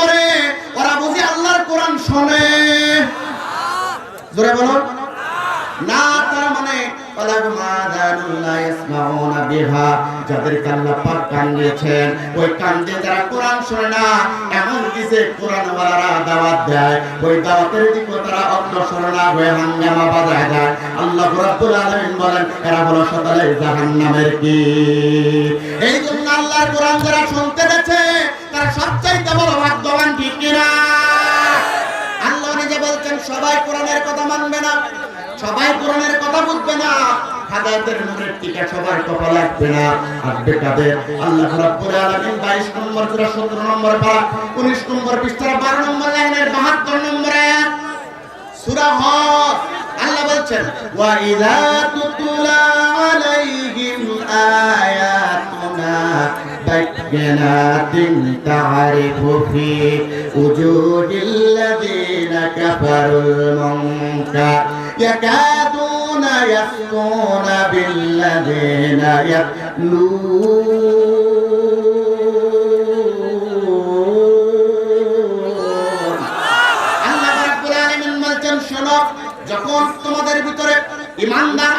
করে। ওরা বুঝি আল্লাহর কোরআন শোনে। না, তার মানে যাদেরকে আল্লাহ পাক কান দিয়েছেন, ওই কান দিয়ে যারা কোরআন শোনে না, এমন কি যে কোরআন দেয়। ওই তারা না হয়ে হাঙ্গামা বাজায় আল্লাহ এই জন্য কোরআন যারা শুনতে গেছে তারা সবচাইতে বড় ভাগ্যবান, ঠিক কিনা? আল্লাহ নিজে বলছেন, সবাই কোরআনের কথা মানবে না, সবাই কোরআনের কথা বুঝবে না। হাদায়াতের নূরের টিকা সবার কপাল না, আসবে কাদের? আল্লাহ রাব্বুল আলামিন 22 নম্বর সূরা 17 নম্বর পারা 19 নম্বর পৃষ্ঠা 12 নম্বর লাইনের 72 নম্বর আয়াত সূরা আল্লাহ বলছেন বায়্যিনাতিন তা'রিফু ফি উজুদিল্লাযীনা কাফারুল মুনকার يكادون يسطون بالذين يتلون আল্লাহ রাব্বুল আলামিন বলছেন শোনো যখন তোমাদের ভিতরে ইমানদার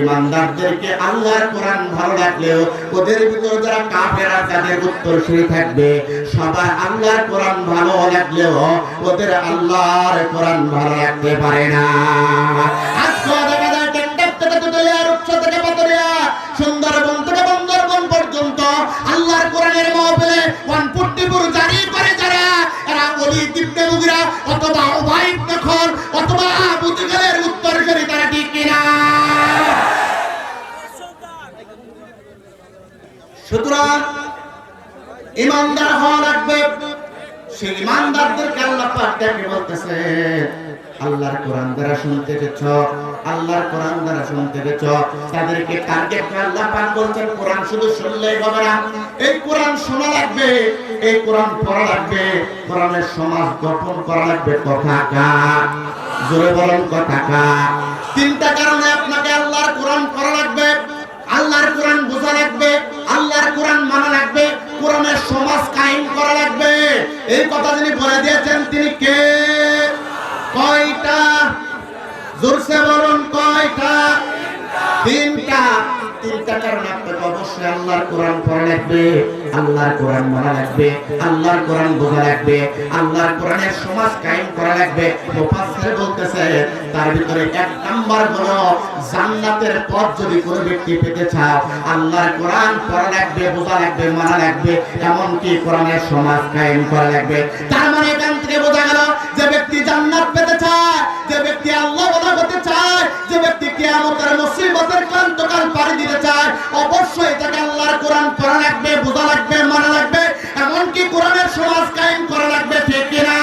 ইমানদারদেরকে আল্লাহর কোরআন ভালো লাগলেও ওদের ভিতর যারা কাফেরা তাদের উত্তরসূরি থাকবে, সবাই আল্লাহর কোরআন ভালো লাগলেও ওদের আল্লাহর কোরআন ভালো লাগতে পারে না। সুন্দরবন পর্যন্ত অথবা নখর অথবা আবু জেহেলের উত্তরসূরি তারা ঠিক কিনা সুতরাং ইমানদার হওয়া লাগবে। আল্লাহর কোরআন সমাজ গঠন করা লাগবে। কথা জোরে বলেন, কথা তিনটা কারণে আপনাকে আল্লাহর কোরআন পড়া লাগবে, আল্লাহর কোরআন বোঝা লাগবে, আল্লাহর কোরআন মানা লাগবে, কোরআনের সমাজ কায়েম করা এই কথা যিনি বলে দিয়েছেন তিনি কে? কয়টা? অবশ্যই আল্লাহর কোরআন পড়া লাগবে, আল্লাহর কোরআন লাগবে, আল্লাহর কোরআন বোঝা লাগবে, আল্লাহর কোরআনের সমাজ কায়েম করা লাগবে। মুফাসসির বলতেছে, তার ভিতরে এক নাম্বার জান্নাতের পথ যদি ব্যক্তি পেতে চাও, আল্লাহর কোরআন পড়া লাগবে, বোঝা লাগবে, মানা লাগবে, এমনকি কোরআনের সমাজ কায়েম করা লাগবে। তার কিয়ামতের মুসিবতের ক্লান্তকাল পাড়ি দিতে চায়, অবশ্যই তাকে আল্লাহর কোরআন পড়া লাগবে, বোঝা লাগবে, মানা লাগবে, এমনকি কোরআনের সমাজ কায়েম করা লাগবে, ঠিক কিনা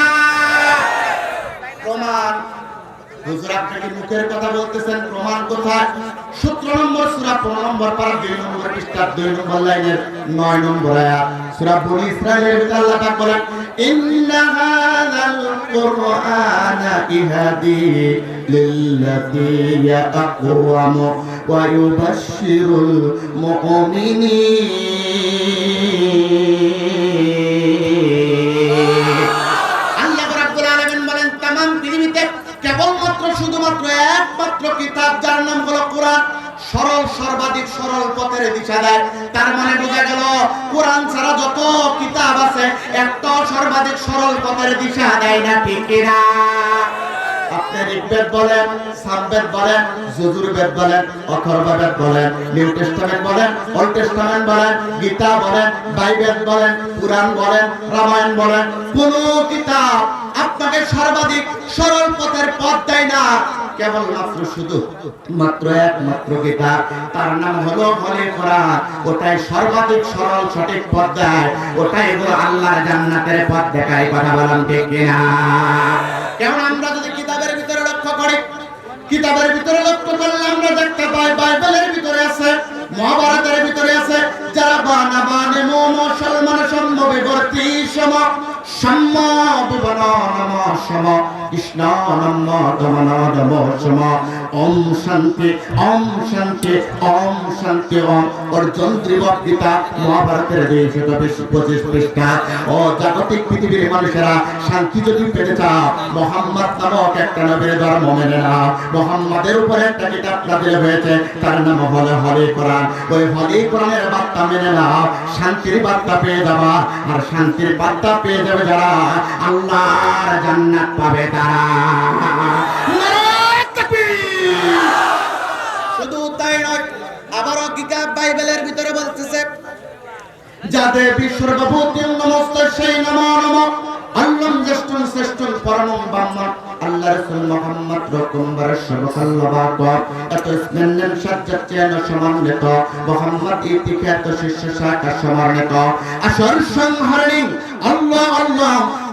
প্রমাণ হুজুর আপনি মুখের কথা বলতেছেন? প্রমাণ কোথায়? সতেরো নম্বর সুরা, পনেরো নম্বর পারা, দুই নম্বর পৃষ্ঠার দুই নম্বর লাইনের নয় নম্বর আয়াত। সুরা বনি ইসরায়েলের আল্লাহ পাক বলেন ইন্না হাযাল কুরআনা ইহাদি লিল্লাতী হিয়া আকওয়াম ওয়া ইউবাশশিরুল পথের দিশা দেয় না ঠিক বলেন বলেন যজুর্বেদ বলেন বলেন বলেন বলেন, গীতা বলেন, বাইবেল বলেন, পুরাণ বলেন, রামায়ণ বলেন, কোন কিতাব আপনাকে সর্বাধিক সরল পথের পথ দেয় না। কেবলমাত্র শুধু, মাত্র একমাত্র কিতাব তার নাম হলো হলে কোরআন। ওটাই সর্বাধিক সরল সঠিক পথ দেয়। ওটাই হলো আল্লাহর জান্নাতের পথ দেখায় কথা বলেন ঠিক কিনা। কেমন আমরা যদি কিতাবের ভিতরে লক্ষ্য করি? কিতাবের ভিতরে লক্ষ্য করলে আমরা দেখতে পাই বাইবেলের ভিতরে আছে, মহাভারতের ভিতরে আছে, যারা বানা বানে মো মুসলমান সম্ম পরিবর্তী সম সম্য বিবরণ সম শান্তি যদি পেতে চাও, মোহাম্মদ নামক একটা নবীর ধর্ম মেনে নাও। মোহাম্মদের উপরে একটা কিতাব নাজিল হয়েছে, তার নাম হলো হরে কোরআন। ওই হরে কোরআনের বার্তা মেনে নাও, শান্তির বার্তা পেয়ে যাবা। আর শান্তির বার্তা পেয়ে যাবে যারা? আল্লাহর জান্নাত পাবে! শুধু তাই নয়, আবারও কিতাব বাইবেলের ভিতরে বলতেছে যাদের বিশ্বর বাবুতি নমস্তে সেই নম নম আল্লাহ জ্যেষ্ঠন শ্রেষ্ঠন পরম ব্রাহ্মণ, আল্লাহ রসুল মোহাম্মদ রকম্বর সবকাল্লাবাত এত স্মেন্নেন সাজ্জাত সমান্বিত, মোহাম্মদ ইতিখ্যাত শিষ্য শাখা সমান্বিত আসর সংহরণী, আল্লাহ আল্লাহ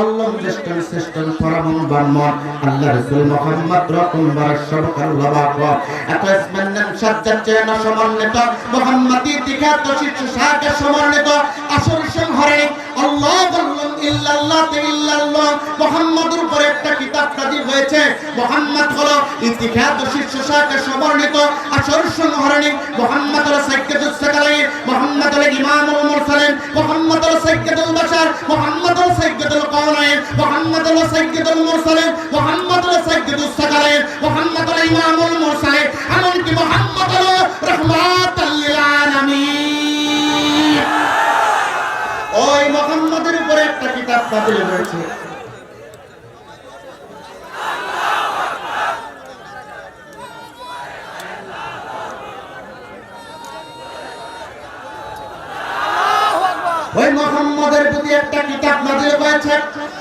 আল্লাহ জ্যেষ্ঠন শ্রেষ্ঠন পরম ব্রাহ্মণ আল্লাহ রসুল মোহাম্মদ রকম বারসব কাল্লাবাক এত স্মন্নন সাজ্জাত চেন সমন্বিত। মোহাম্মদি দীঘাত শিশু সাহাকে সমন্বিত। আসল সংহরে আল্লাহ বললেন, ইল্লাল্লাহ ইল্লাল্লাহ। মোহাম্মদের উপরে একটা কিতাব হয়েছে। মোহাম্মদ হলো সমন্বিত। আসল সংহরণী মোহাম্মদ হলো মোহাম্মদ হলো মোহাম্মদ হলো বাশার। মোহাম্মদ সাইয়্যিদুল কাওনাইন মুহাম্মাদুল সাইয়্যিদুল মুরসালিন, মুহাম্মাদুল সাইয়্যিদুস সাকালাইন মুহাম্মাদুল ইমামুল মুরসালিন, এমনকি মোহাম্মদ হলো রাহমাতাল লিল আলামিন। ওই মুহাম্মাদের উপরে একটা কিতাব নাযিল হয়েছে। ওই মোহাম্মদের প্রতি একটা কিতাব নাজিল হয়েছে।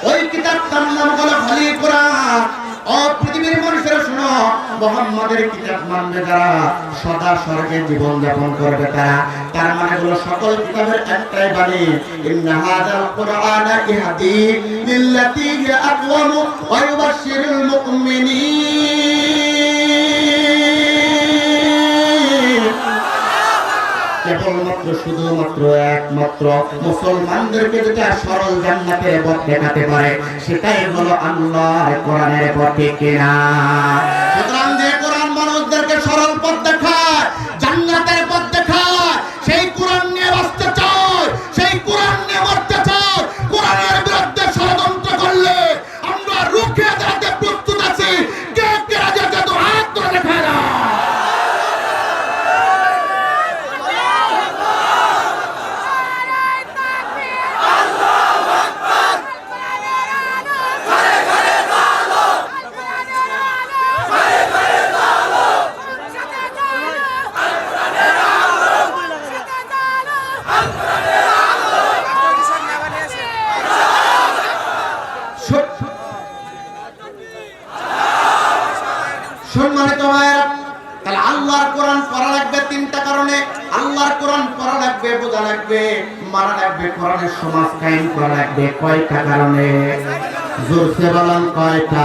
ওই কিতাবটার নাম হলো খালি কোরআন ও পৃথিবীর মানুষেরা শুনো, মোহাম্মদের কিতাব মানবে যারা, সদা স্বর্গে জীবন যাপন করবে তারা। তার মানে হলো সকল কিতাবের একটাই বাণী, ইন্না হাযাল কুরআনা ইহদি লিল্লাতী হিয়া আকওয়াম ওয়া ইউবাশশিরুল মুমিনিন। কেবলমাত্র শুধুমাত্র একমাত্র মুসলমানদেরকে যেটা সরল জান্নাতের পথ দেখাতে পারে, সেটাই হলো আল্লাহর কোরআনের পথে কিনা। সম্মানিত ভাইয়েরা, তাহলে আল্লাহর কোরআন পড়া লাগবে তিনটা কারণে। আল্লাহর কোরআন পড়া লাগবে, বোঝা লাগবে, মারা লাগবে, কোরআনের সমাজ কায়েম করা লাগবে কয়টা কারণে? জোরসে বলান কয়টা?